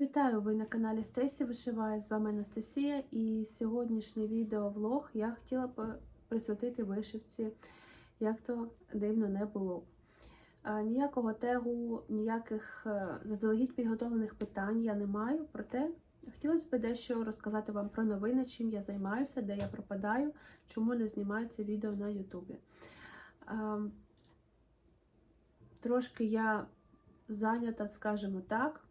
Вітаю! Ви на каналі Стесі Вишиває. З вами Анастасія. І сьогоднішній відеовлог я хотіла б присвятити вишивці, як то дивно не було. Ніякого тегу, ніяких е, заздалегідь підготовлених питань я не маю. Проте хотілося б дещо розказати вам про новини, чим я займаюся, де я пропадаю, чому не знімаються відео на Ютубі. Трошки я зайнята, скажімо так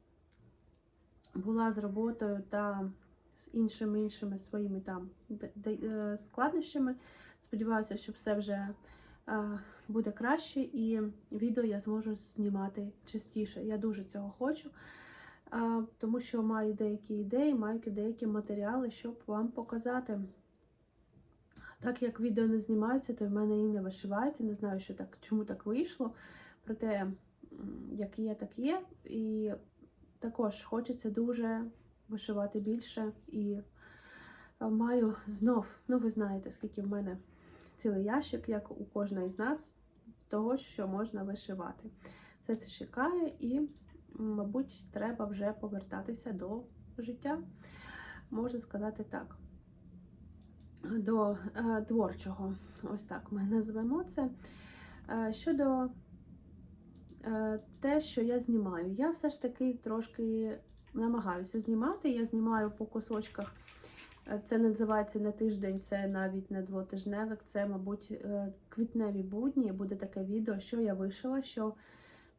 була з роботою та з іншими іншими своїми там е, складнощами. Сподіваюся, що все вже е, буде краще, і відео я зможу знімати частіше. Я дуже цього хочу, е, тому що маю деякі ідеї, маю деякі матеріали, щоб вам показати. Так як відео не знімаються, то в мене і не вишивається. Не знаю, що так, чому так вийшло. Проте, як є, так є. І також хочеться дуже вишивати більше і е, маю знов, ну ви знаєте, скільки в мене цілий ящик, як у кожної з нас, того, що можна вишивати. Все це чекає, і, мабуть, треба вже повертатися до життя, можна сказати так. До е, творчого, ось так ми назвемо це. Е, щодо те, що я знімаю. Я все ж таки трошки намагаюся знімати. Я знімаю по кусочках. Е, Це називається не тиждень, це навіть не двотижневик, це, мабуть, е, квітневі будні. Буде таке відео, що я вишила, що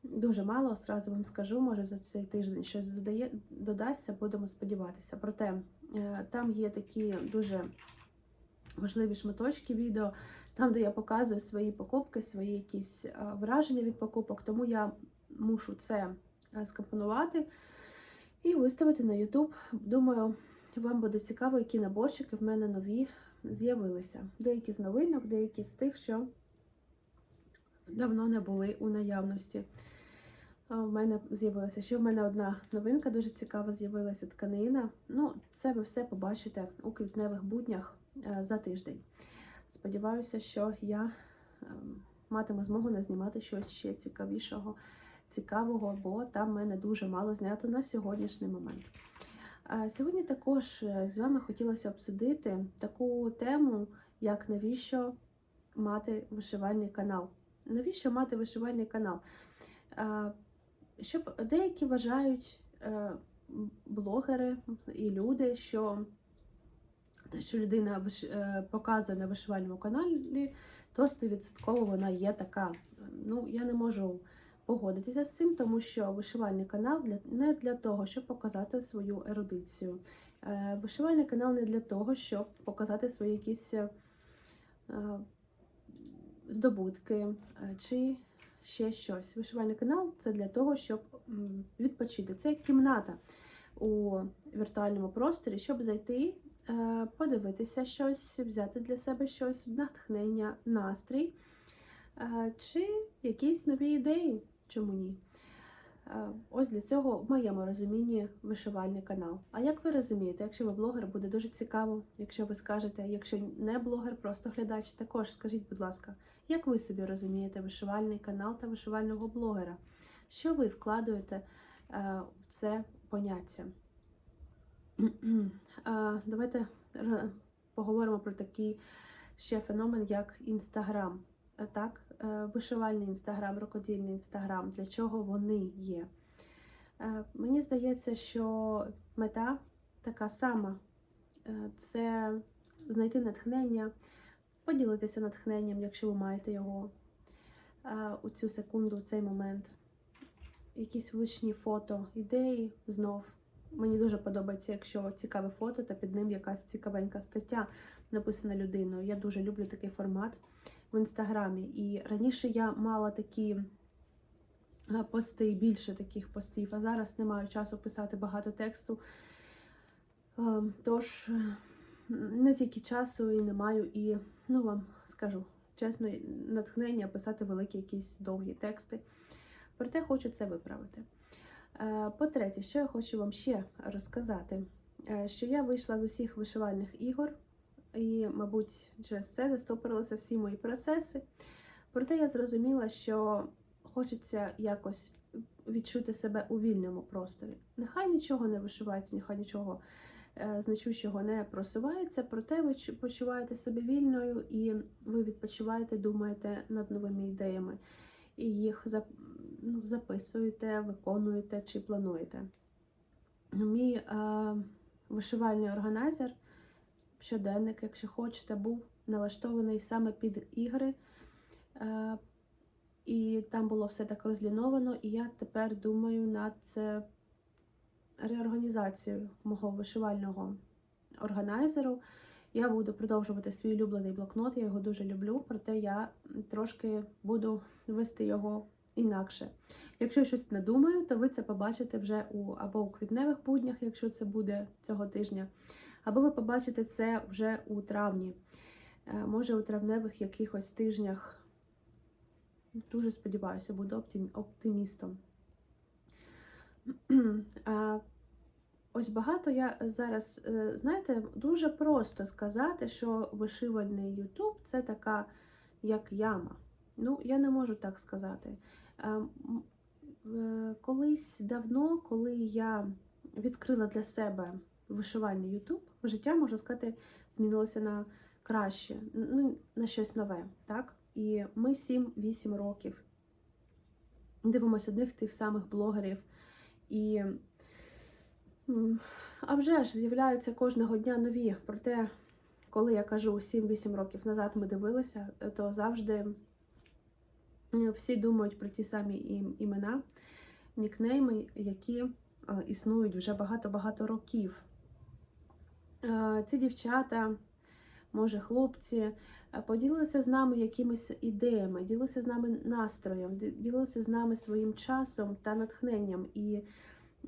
дуже мало, сразу вам скажу, може за цей тиждень щось додає, додасться, будемо сподіватися. Проте е, там є такі дуже важливі шматочки відео, там, де я показую свої покупки, свої якісь е, враження від покупок, тому я мушу це е, скомпонувати і виставити на YouTube. Думаю, вам буде цікаво, які наборчики в мене нові з'явилися. Деякі з новинок, деякі з тих, що давно не були у наявності. А В мене з'явилася ще в мене одна новинка, дуже цікава з'явилася тканина. Ну, це ви все побачите у квітневих буднях е, за тиждень. Сподіваюся, що я ем, матиму змогу назнімати щось ще цікавішого, цікавого, бо там мене дуже мало знято на сьогоднішній момент. Сьогодні також е, з вами хотілося обсудити таку тему, як навіщо мати вишивальний канал. Навіщо мати вишивальний канал? Щоб деякі вважають е, блогери і люди, що що людина е, показує на вишивальному каналі, то 100% вона є така. Ну, я не можу погодитися з цим, тому що вишивальний канал для, не для того, щоб показати свою ерудицію. Е, Вишивальний канал не для того, щоб показати свої якісь е, здобутки чи ще щось. Вишивальний канал це для того, щоб відпочити. Це як кімната у віртуальному просторі, щоб зайти, подивитися щось, взяти для себе щось, натхнення, настрій е, чи якісь нові ідеї. Чому ні? Е, Ось для цього в моєму розумінні вишивальний канал. А як ви розумієте, якщо ви блогер, буде дуже цікаво, якщо ви скажете, якщо не блогер, просто глядач, також скажіть, будь ласка, як ви собі розумієте вишивальний канал та вишивального блогера? Що ви вкладаєте е, в це поняття? Е, Давайте поговоримо про такий ще феномен, як Інстаграм. Е, Так, е, вишивальний інстаграм, рукодільний інстаграм, для чого вони є. Е, Мені здається, що мета така сама Е, це знайти натхнення, поділитися натхненням, якщо ви маєте його е, у цю секунду, у цей момент. Якісь влучні фото, ідеї знов. Мені дуже подобається, якщо цікаве фото, та під ним якась цікавенька стаття написана людиною. Я дуже люблю такий формат в інстаграмі. І раніше я мала такі е, пости, більше таких постів, а зараз не маю часу писати багато тексту. Е, Тож не тільки часу і не маю, і ну вам скажу чесно, натхнення писати великі якісь довгі тексти. Проте хочу це виправити. Е, По-третє, що я хочу вам ще розказати, Е, що я вийшла з усіх вишивальних ігор, і, мабуть, через це застопорилися всі мої процеси. Проте я зрозуміла, що хочеться якось відчути себе у вільному просторі. Нехай нічого не вишивається, нехай нічого е, значущого не просувається, проте ви почуваєте себе вільною і ви відпочиваєте, думаєте над новими ідеями і їх ну, записуєте, виконуєте чи плануєте. Мій е, вишивальний органайзер, щоденник, якщо хочете, був налаштований саме під ігри. Е, і там було все так розліновано, і я тепер думаю над е, реорганізацією мого вишивального органайзеру. Я буду продовжувати свій улюблений блокнот, я його дуже люблю, проте я трошки буду вести його інакше. Якщо я щось надумаю, то ви це побачите вже у або у квітневих буднях, якщо це буде цього тижня, або ви побачите це вже у травні. Е, Може, у травневих якихось тижнях. Дуже сподіваюся, буду оптимістом. Ось багато я зараз, е, знаєте, дуже просто сказати, що вишивальний Ютуб це така як яма. Ну, я не можу так сказати. Е, е, Колись давно, коли я відкрила для себе вишивальний Ютуб, життя, можна сказати, змінилося на краще, ну, на щось нове. так? І ми 7-8 років дивимося одних тих самих блогерів. І а вже ж з'являються кожного дня нові. Проте, коли я кажу 7-8 років назад ми дивилися, то завжди всі думають про ті самі імена, нікнейми, які е, існують вже багато-багато років. Е, Ці дівчата, може, хлопці, е, поділилися з нами якимись ідеями, ділилися з нами настроєм, ділилися з нами своїм часом та натхненням. І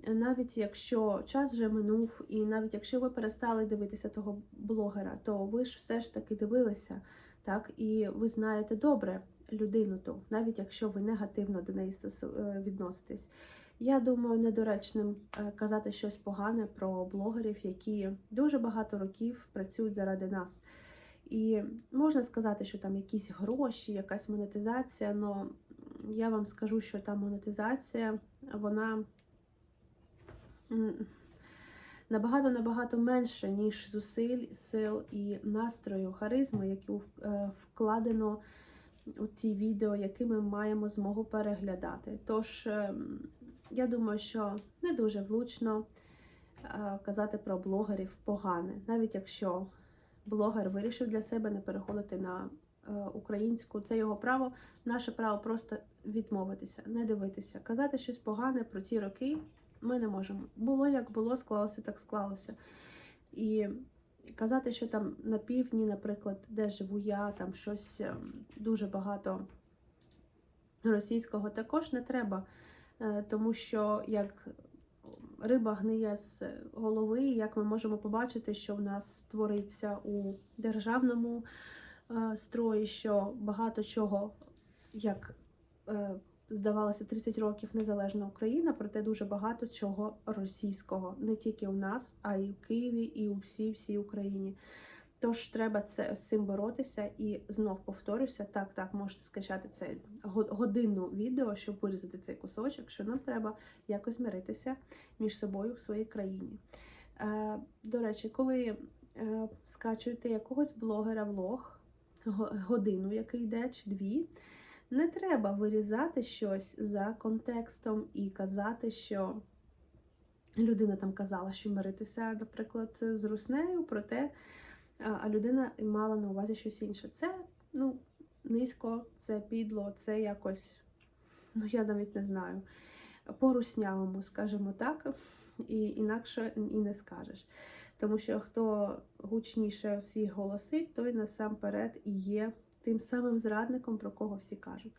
навіть якщо час вже минув, і навіть якщо ви перестали дивитися того блогера, то ви ж все ж таки дивилися, так, і ви знаєте добре людину ту, навіть якщо ви негативно до неї е, відноситесь. Я думаю, недоречним е, казати щось погане про блогерів, які дуже багато років працюють заради нас. І можна сказати, що там якісь гроші, якась монетизація, але я вам скажу, що та монетизація, вона набагато-набагато менше, ніж зусиль, сил і настрою, харизми, які е, вкладено ті відео, які ми маємо змогу переглядати. Тож, ем, я думаю, що не дуже влучно е, казати про блогерів погане, навіть якщо блогер вирішив для себе не переходити на е, українську, це його право. Наше право просто відмовитися, не дивитися, казати щось погане про ті роки. Ми не можемо. Було як було, склалося, так склалося. І казати, що там на півдні, наприклад, де живу я, там щось ем, дуже багато російського також не треба, Е, тому що як риба гниє з голови, як ми можемо побачити, що в нас твориться у державному е, строї, що багато чого, як е, здавалося, 30 років незалежна Україна, проте дуже багато чого російського, не тільки у нас, а й у Києві, і у всій всій Україні. Тож треба це з цим боротися і знов повторюся. Так, так, можете скачати це го- годинну відео, щоб вирізати цей кусочок, що нам треба якось миритися між собою в своїй країні. Е, до речі, коли е, скачуєте якогось блогера влог, годину, який йде, чи дві, не треба вирізати щось за контекстом і казати, що людина там казала, що миритися, наприклад, з руснею, проте а людина мала на увазі щось інше. Це ну, низько, це підло, це якось, ну я навіть не знаю, по-руснявому, скажімо так, і інакше і не скажеш. Тому що хто гучніше всіх голосить, той насамперед і є тим самим зрадником, про кого всі кажуть.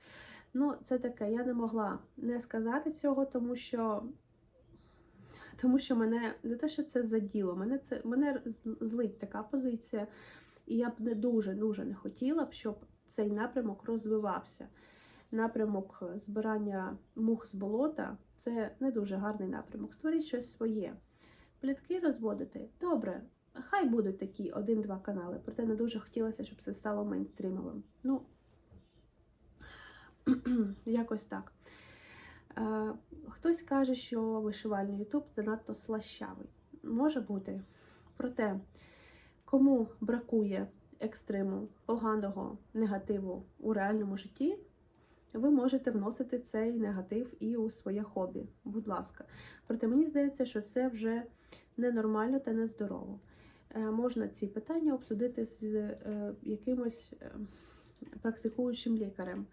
Ну, це таке, я не могла не сказати цього, тому що тому що мене не те, що це заділо, мене це мене злить така позиція, і я б не дуже дуже не хотіла б, щоб цей напрямок розвивався. Напрямок збирання мух з болота це не дуже гарний напрямок. Створіть щось своє. Плітки розводити добре. Хай будуть такі один-два канали, проте не дуже хотілося, щоб це стало мейнстрімовим. Ну, якось так. Е, Хтось каже, що вишивальний Ютуб занадто слащавий. Може бути. Проте, кому бракує екстриму, поганого негативу у реальному житті, ви можете вносити цей негатив і у своє хобі. Будь ласка. Проте мені здається, що це вже ненормально та нездорово. Е, Можна ці питання обсудити з е, якимось е, практикуючим лікарем.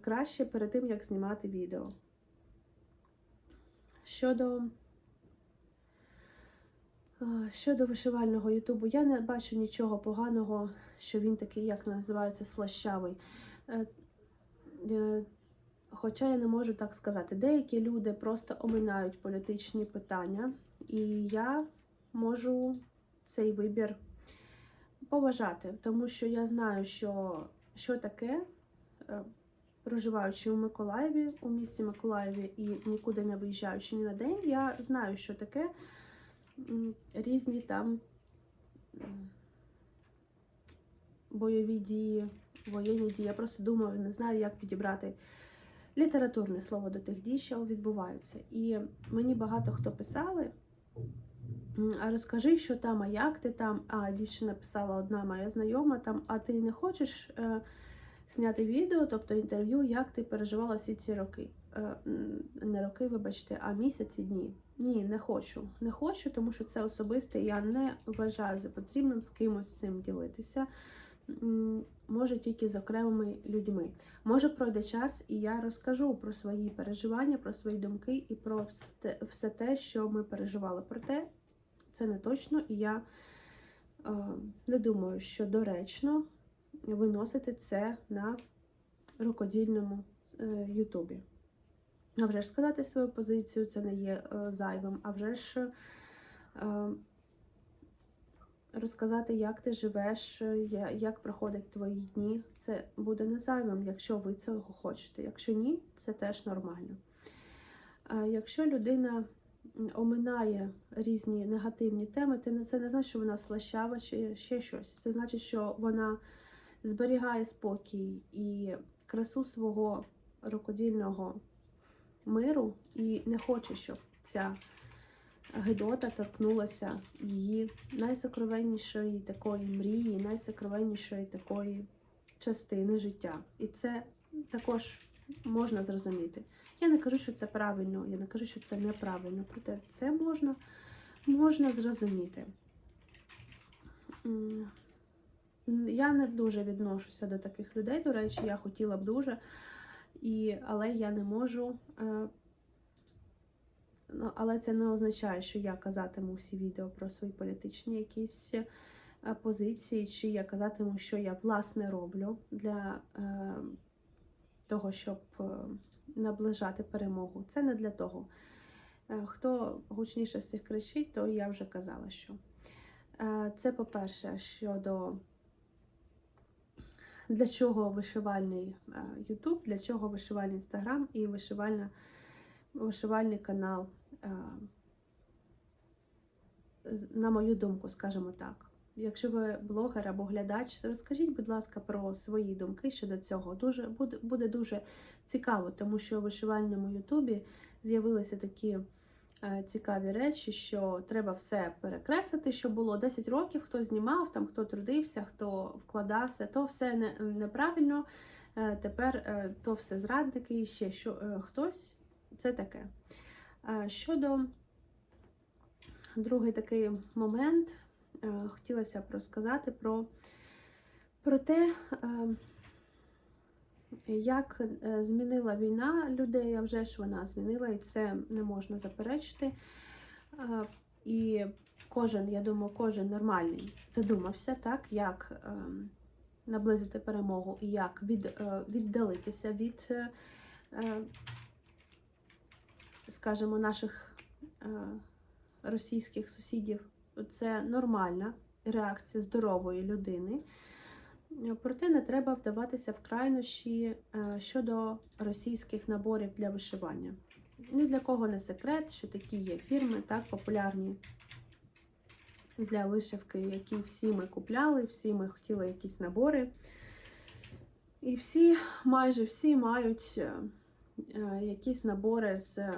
Краще перед тим, як знімати відео. Щодо щодо вишивального Ютубу, я не бачу нічого поганого, що він такий, як називається, слащавий. Хоча я не можу так сказати. Деякі люди просто оминають політичні питання, і я можу цей вибір поважати, тому що я знаю, що, що таке, е, проживаючи у Миколаєві, у місті Миколаєві і нікуди не виїжджаючи ні на день, я знаю, що таке різні там бойові дії, воєнні дії. Я просто думаю, не знаю, як підібрати літературне слово до тих дій, що відбуваються. І мені багато хто писали. «М, А розкажи, що там, а як ти там? А дівчина писала одна моя знайома там, а ти не хочеш е, зняти відео, тобто інтерв'ю, як ти переживала всі ці роки? Е, не роки, вибачте, а місяці, дні. Ні, не хочу. Не хочу, тому що це особисте. Я не вважаю за потрібним з кимось цим ділитися. Може тільки з окремими людьми. Може пройде час, і я розкажу про свої переживання, про свої думки і про все те, що ми переживали. Проте це не точно, і я е, не думаю, що доречно виносити це на рукодільному е, Ютубі. А вже ж сказати свою позицію, це не є е, зайвим, а вже ж е, розказати, як ти живеш, е, як проходять твої дні. Це буде не зайвим, якщо ви цього хочете. Якщо ні, це теж нормально. А Якщо людина оминає різні негативні теми, це не значить, що вона слащава чи ще щось. Це значить, що вона зберігає спокій і красу свого рукодільного миру і не хоче, щоб ця Гедота торкнулася її найсокровеннішої такої мрії, найсокровеннішої такої частини життя. І це також можна зрозуміти. Я не кажу, що це правильно, я не кажу, що це неправильно, проте це можна, можна зрозуміти. Я не дуже відношуся до таких людей, до речі, я хотіла б дуже, і, але я не можу. е, Ну, але це не означає, що я казатиму всі відео про свої політичні якісь е, позиції, чи я казатиму, що я власне роблю для е, того, щоб е, наближати перемогу. Це не для того. Е, хто гучніше всіх кричить, то я вже казала, що. Е, це по-перше, щодо для чого вишивальний YouTube, для чого вишивальний Instagram і вишивальна, вишивальний канал на мою думку, скажімо так. Якщо ви блогер або глядач, розкажіть, будь ласка, про свої думки щодо цього. Дуже буде, буде дуже цікаво, тому що у вишивальному Ютубі з'явилися такі е, цікаві речі, що треба все перекреслити, що було 10 років, хто знімав, там хто трудився, хто вкладався, то все не, неправильно. Е, тепер е, то все зрадники і ще що е, хтось. Це таке. Е, Щодо другий такий момент, хотілося б розказати про, про те, е, як е, змінила війна людей, а вже ж вона змінила, і це не можна заперечити. Е, І кожен, я думаю, кожен нормальний задумався, так, як е, наблизити перемогу і як від, е, віддалитися від, е, е, скажімо, наших е, російських сусідів. Це нормальна реакція здорової людини. Проте не треба вдаватися в крайнощі е, щодо російських наборів для вишивання. Ні для кого не секрет, що такі є фірми, так, популярні для вишивки, які всі ми купляли, всі ми хотіли якісь набори. І всі, майже всі мають е, е, якісь набори з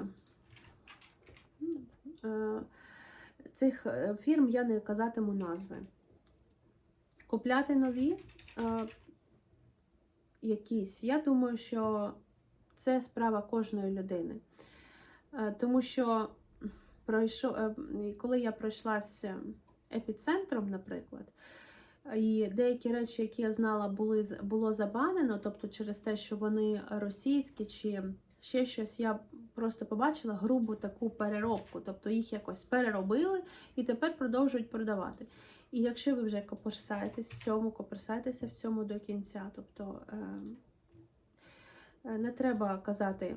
цих е, фірм, я не казатиму назви. Купляти нові е, якісь, я думаю, що це справа кожної людини. Е, Тому що пройшов, е, коли я пройшлася епіцентром, наприклад, і деякі речі, які я знала, були було забанено, тобто через те, що вони російські чи ще щось, я просто побачила грубу таку переробку, тобто їх якось переробили і тепер продовжують продавати. І якщо ви вже копирсаєтесь в цьому, копирсайтеся в цьому до кінця. Тобто е, е, не треба казати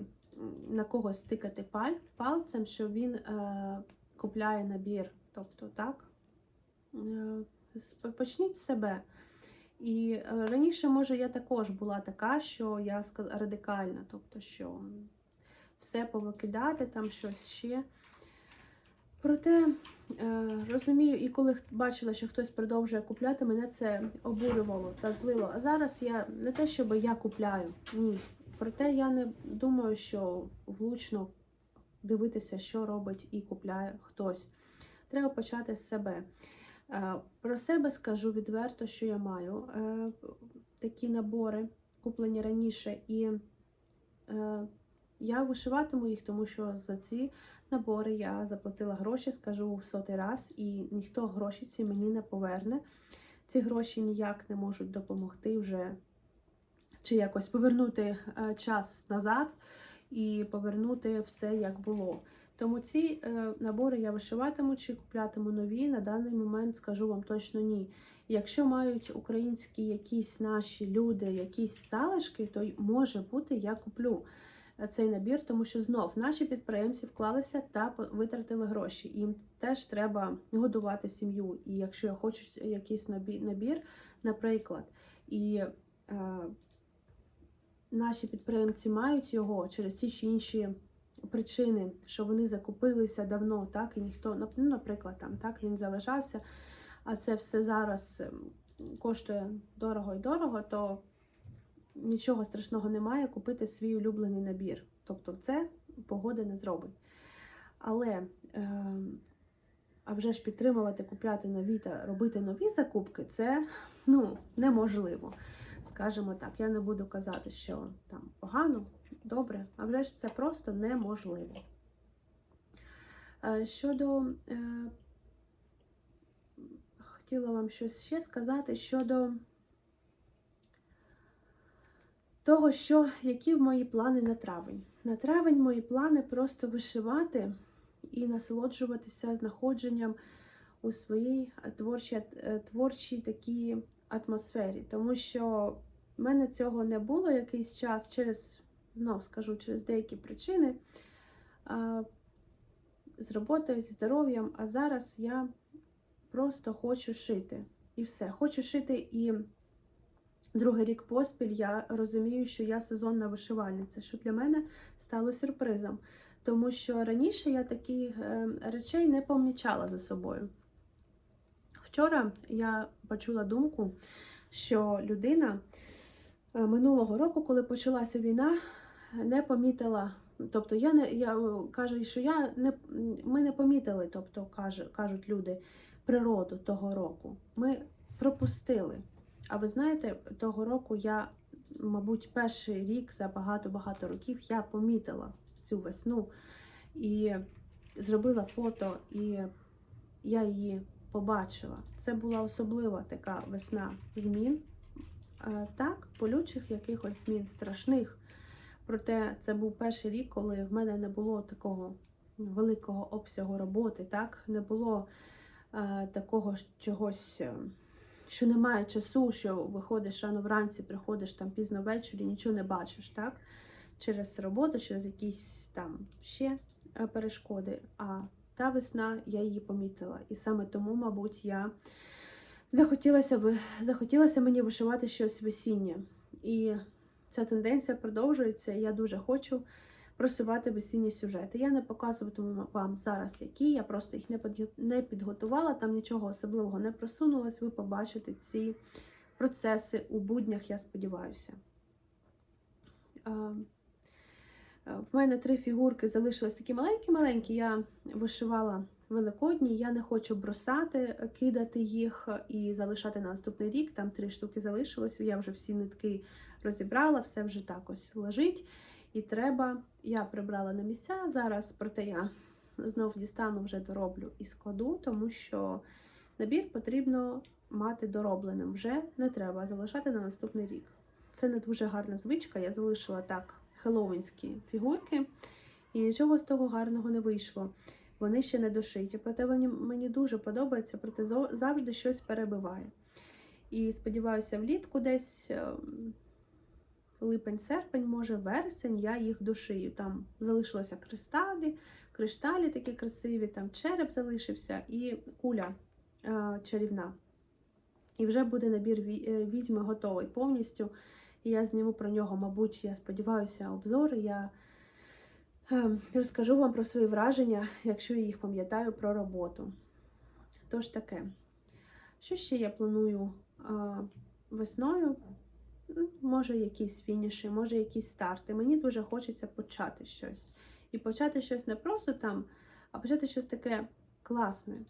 на когось стикати паль, пальцем, що він е, купляє набір. Тобто, так, почніть з себе. І раніше, може, я також була така, що я радикальна, тобто, що все повикидати, там щось ще. Проте е, розумію, і коли бачила, що хтось продовжує купляти, мене це обурювало та злило. А зараз я не те, щоб я купляю, ні. Проте я не думаю, що влучно дивитися, що робить і купляє хтось. Треба почати з себе. Е, Про себе скажу відверто, що я маю е, такі набори, куплені раніше, і я вишиватиму їх, тому що за ці набори я заплатила гроші, скажу в сотий раз, і ніхто гроші ці мені не поверне. Ці гроші ніяк не можуть допомогти вже чи якось повернути е, час назад і повернути все як було. Тому ці е, набори я вишиватиму чи куплятиму нові. На даний момент скажу вам точно ні. Якщо мають українські якісь наші люди, якісь залишки, то може бути, я куплю цей набір, тому що знов наші підприємці вклалися та витратили гроші. Їм теж треба годувати сім'ю. І якщо я хочу якийсь набі- набір, наприклад, і е, наші підприємці мають його через ті чи інші причини, що вони закупилися давно, так, і ніхто, ну, наприклад, там так він залишався, а це все зараз ем, коштує дорого і дорого, то нічого страшного немає купити свій улюблений набір. Тобто це погода не зробить. Але е, а вже ж підтримувати, купляти нові та робити нові закупки це ну, неможливо. Скажімо так, я не буду казати, що там погано, добре, а вже ж це просто неможливо. Е, Щодо е, хотіла вам щось ще сказати щодо того, що які мої плани на травень. На травень мої плани просто вишивати і насолоджуватися знаходженням у своїй творчій, е, творчій такій атмосфері, тому що в мене цього не було якийсь час через, знов скажу, через деякі причини з роботою, зі здоров'ям. А зараз я просто хочу шити. І все. Хочу шити і другий рік поспіль. Я розумію, що я сезонна вишивальниця, що для мене стало сюрпризом. Тому що раніше я таких е, речей не помічала за собою. Вчора я почула думку, що людина е, минулого року, коли почалася війна, не помітила. Тобто я не я е, каже, що я не ми не помітили, тобто кажуть люди, природу того року. Ми пропустили. А ви знаєте, того року я, мабуть, перший рік за багато-багато років я помітила цю весну і зробила фото, і я її побачила. Це була особлива така весна змін. Е, Так, болючих якихось змін страшних. Проте це був перший рік, коли в мене не було такого великого обсягу роботи, так? Не було е, такого чогось, е, що немає часу, що виходиш рано вранці, приходиш там пізно ввечері, нічого не бачиш, так? Через роботу, через якісь там ще е, перешкоди. А та весна я її помітила. І саме тому, мабуть, я захотілося, ви- захотілося мені вишивати щось весіннє. І ця тенденція продовжується. Я дуже хочу просувати весінні сюжети. Я не показуватиму вам зараз, які, я просто їх не підготувала, там нічого особливого не просунулось. Ви побачите ці процеси у буднях, я сподіваюся. В мене три фігурки залишились такі маленькі-маленькі. Я вишивала великодні. Я не хочу бросати, кидати їх і залишати на наступний рік. Там три штуки залишилось. Я вже всі нитки розібрала, все вже так ось лежить. І треба, я прибрала на місця зараз, проте я знов дістану, вже дороблю і складу, тому що набір потрібно мати доробленим. Вже не треба залишати на наступний рік. Це не дуже гарна звичка. Я залишила так хеллоуінські фігурки, і нічого з того гарного не вийшло. Вони ще не дошиті. Проте мені дуже подобається, проте завжди щось перебиває. І сподіваюся, влітку десь ем, липень-серпень, може вересень, я їх дошию. Там залишилися кристалі, кришталі такі красиві, там череп залишився і куля е, чарівна. І вже буде набір е, відьми готовий повністю. І я зніму про нього, мабуть, я сподіваюся, обзор. Я е, розкажу вам про свої враження, якщо я їх пам'ятаю про роботу. Тож таке. Що ще я планую е, весною? Ну, Може, якісь фініші, може, якісь старти. Мені дуже хочеться почати щось. І почати щось не просто там, а почати щось таке класне,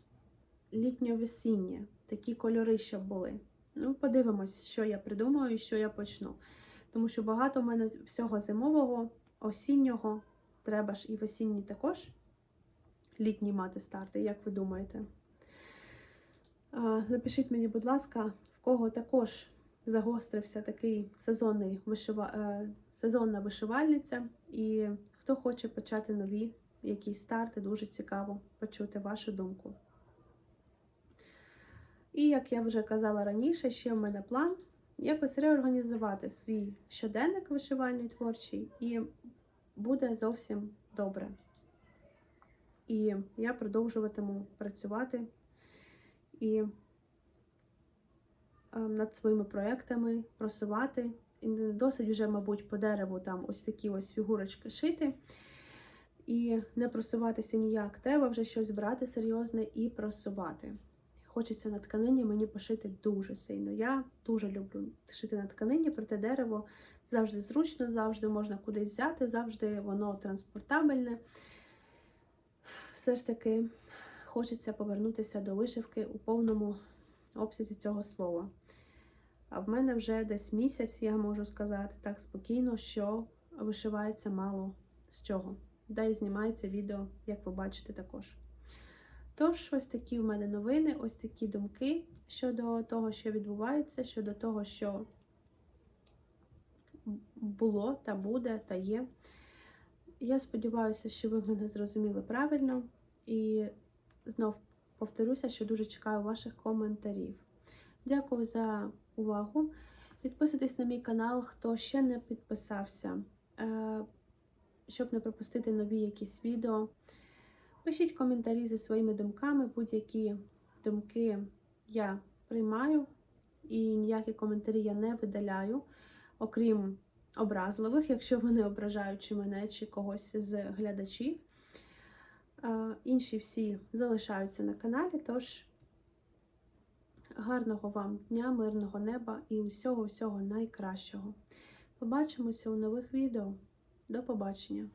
літньо-весіннє, такі кольори, щоб були. Ну, подивимось, що я придумаю і що я почну. Тому що багато в мене всього зимового, осіннього, треба ж і в осінній також літній мати старти. Як ви думаєте? Напишіть мені, будь ласка, в кого також загострився такий сезонний вишива... е, сезонна вишивальниця, і хто хоче почати нові якісь старти, дуже цікаво почути вашу думку. І як я вже казала раніше, ще в мене план якось реорганізувати свій щоденник вишивальний творчий, і буде зовсім добре. І я продовжуватиму працювати і над своїми проектами просувати. І не досить вже, мабуть, по дереву там ось такі ось фігурочки шити. І не просуватися ніяк. Треба вже щось брати серйозне і просувати. Хочеться на тканині мені пошити дуже сильно. Я дуже люблю шити на тканині, проте дерево завжди зручно, завжди можна кудись взяти, завжди воно транспортабельне. Все ж таки хочеться повернутися до вишивки у повному обсязі цього слова. А в мене вже десь місяць, я можу сказати так спокійно, що вишивається мало з чого. Да і знімається відео, як ви бачите, також. Тож, ось такі в мене новини, ось такі думки щодо того, що відбувається, щодо того, що було та буде, та є. Я сподіваюся, що ви мене зрозуміли правильно. І знов повторюся, що дуже чекаю ваших коментарів. Дякую за увагу. Підписуйтесь на мій канал, хто ще не підписався, е, щоб не пропустити нові якісь відео. Пишіть коментарі зі своїми думками, будь-які думки я приймаю, і ніякі коментарі я не видаляю, окрім образливих, якщо вони ображають мене, чи когось з глядачів. Е, Інші всі залишаються на каналі, тож гарного вам дня, мирного неба і усього-всього найкращого. Побачимося у нових відео. До побачення!